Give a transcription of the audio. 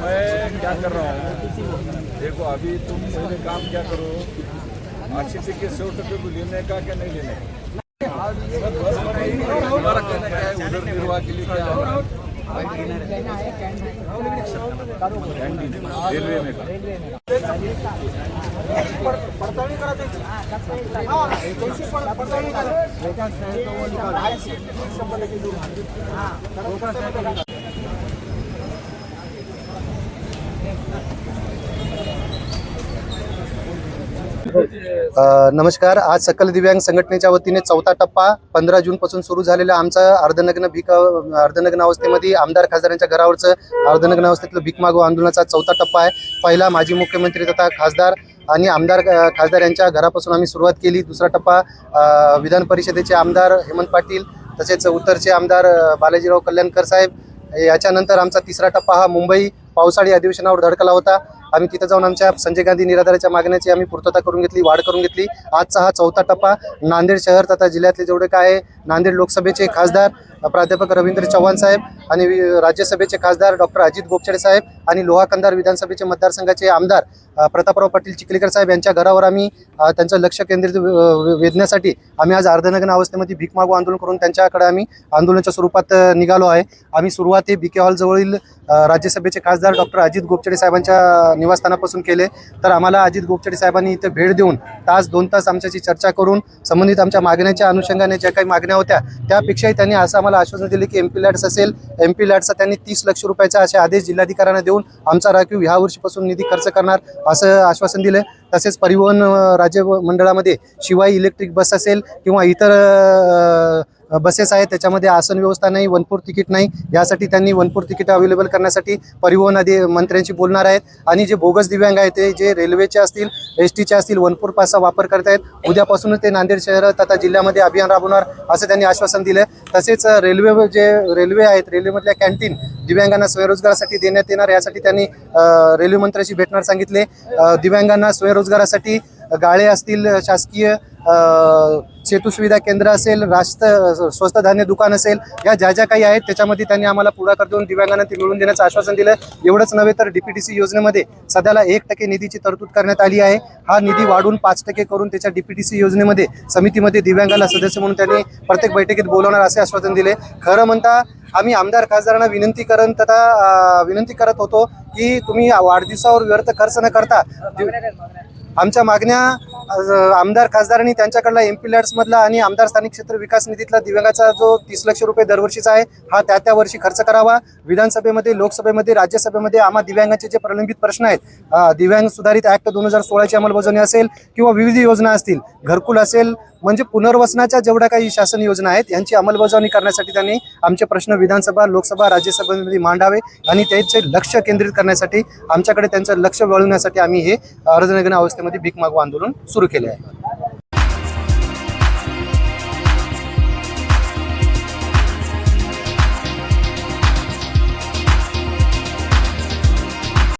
मैं क्या कर रहा हूँ? देखो अभी तुम मेरे काम क्या करो? अच्छी तरीके से उठ को लेने का क्या नहीं लेने? का रेलवे में नमस्कार. आज सकल दिव्यांग संघटनेच्या वतीने चौथा टप्पा पंधरा जून पासून सुरू झालेला आमचा अर्धनग्न भीक अर्धनग्न अवस्थेमध्ये आमदार खासदारांच्या घरावरचं अर्धनग्न अवस्थेतलं भीक मागू आंदोलनाचा चौथा टप्पा आहे. पहिला माजी मुख्यमंत्री तथा खासदार आणि आमदार खासदार यांच्या घरापासून आम्ही सुरुवात केली. दुसरा टप्पा विधान परिषदेचे आमदार हेमंत पाटील तसेच उत्तरचे आमदार बालाजीराव कल्याणकर साहेब. याच्यानंतर आमचा तिसरा टप्पा हा मुंबई पावसाळी अधिवेशनावर धडकला होता. आम्ही तिथं जाऊन आमच्या संजय गांधी निराधाराच्या मागण्याची आम्ही पूर्तता करून घेतली वाढ करून घेतली. आजचा हा चौथा टप्पा नांदेड शहर तथा जिल्ह्यातले जेवढे काय आहे, नांदेड लोकसभेचे खासदार प्राध्यापक रवींद्र चव्हाण साहेब आणि वि- राज्यसभेचे खासदार डॉक्टर अजित गोपचडे साहेब आणि लोहाकंदार विधानसभेचे मतदारसंघाचे आमदार प्रतापराव पाटील चिखलीकर साहेब यांच्या घरावर आम्ही त्यांचं लक्ष केंद्रित वेधण्यासाठी आम्ही आज अर्धनग्न अवस्थेमध्ये भीक मागू आंदोलन करून त्यांच्याकडे आम्ही आंदोलनाच्या स्वरूपात निघालो आहे. आम्ही सुरुवात हे बीके हॉल जवळील राज्यसभेचे खासदार डॉक्टर अजित गोपचडे साहेबांच्या निवासस्थानापासून केले. तर आम्हाला अजित गोपचडे साहेबांनी इथे भेट देऊन तास दोन तास आमच्याशी चर्चा करून संबंधित आमच्या मागण्याच्या अनुषंगाने ज्या काही मागण्या होत्या त्यापेक्षाही त्यांनी असं आम्हाला आश्वासन दिले की एम पी लॅड्स असेल एम पी लॅट्सचा त्यांनी तीस लक्ष रुपयाचा असे आदेश जिल्हाधिकाऱ्यांना देऊन आमचा राखीव ह्या वर्षीपासून निधी खर्च करणार असं आश्वासन दिलं. तसेच परिवहन राज्य मंडळामध्ये शिवाय इलेक्ट्रिक बस असेल किंवा इतर बसेस आहेत त्याच्यामध्ये आसन व्यवस्था नाही वनपूर तिकीट नाही. यासाठी त्यांनी वनपूर तिकीट अवेलेबल करण्यासाठी परिवहन अधि मंत्र्यांशी बोलणार आहेत. आणि जे बोगस दिव्यांग आहेत ते जे रेल्वेचे असतील एस टीचे असतील वनपूर पासचा वापर करत आहेत. उद्यापासूनच ते नांदेड शहर तथा जिल्ह्यामध्ये अभियान राबवणार असं त्यांनी आश्वासन दिलं तसेच रेल्वे जे रेल्वे आहेत रेल्वेमधल्या कॅन्टीन दिव्यांगांना स्वयंरोजगारासाठी देण्यात येणार यासाठी त्यांनी रेल्वेमंत्र्यांशी रेल्वे भेटणार सांगितले. दिव्यांगांना स्वयंरोजगारासाठी गाळे असतील शासकीय सेतू सुविधा केंद्र असेल रास्त स्वस्त धान्य दुकान असेल या ज्या ज्या काही आहेत त्याच्यामध्ये त्यांनी आम्हाला पुढाकार देऊन दिव्यांगांना ते मिळवून देण्याचं आश्वासन दिलं. एवढंच नव्हे तर डीपीटीसी योजनेमध्ये सध्याला एक टक्के निधीची तरतूद करण्यात आली आहे. हा निधी वाढून पाच टक्के करून त्याच्या डीपीटीसी योजनेमध्ये समितीमध्ये दिव्यांगाला सदस्य म्हणून त्यांनी प्रत्येक बैठकीत बोलवणार असे आश्वासन दिले. खरं म्हणता आम्ही आमदार खासदारांना विनंती करत तथा विनंती करत होतो की तुम्ही वाढदिवसावर व्यर्थ खर्च न करता आमच्या मागण्या आमदार खासदारांनी त्यांच्याकडला एम पी मधला आणि आमदार स्थानिक क्षेत्र विकास निधीतला दिव्यांगाचा जो तीस लक्ष रुपये दरवर्षीचा आहे हा त्या त्या वर्षी खर्च करावा. विधानसभेमध्ये लोकसभेमध्ये राज्यसभेमध्ये आम्हा दिव्यांगाचे जे प्रलंबित प्रश्न आहेत दिव्यांग सुधारित ऍक्ट दोन हजार सोळाची अंमलबजावणी असेल किंवा विविध योजना असतील घरकुल असेल म्हणजे पुनर्वसनाच्या जेवढ्या काही शासन योजना आहेत यांची अंमलबजावणी करण्यासाठी त्यांनी आमचे प्रश्न विधानसभा लोकसभा राज्यसभेमध्ये मांडावे आणि त्यांचे लक्ष केंद्रित करण्यासाठी आमच्याकडे त्यांचं लक्ष वळवण्यासाठी आम्ही हे अर्धनग्न अवस्थेमध्ये भीक मागू आंदोलन सुरू केले आहे.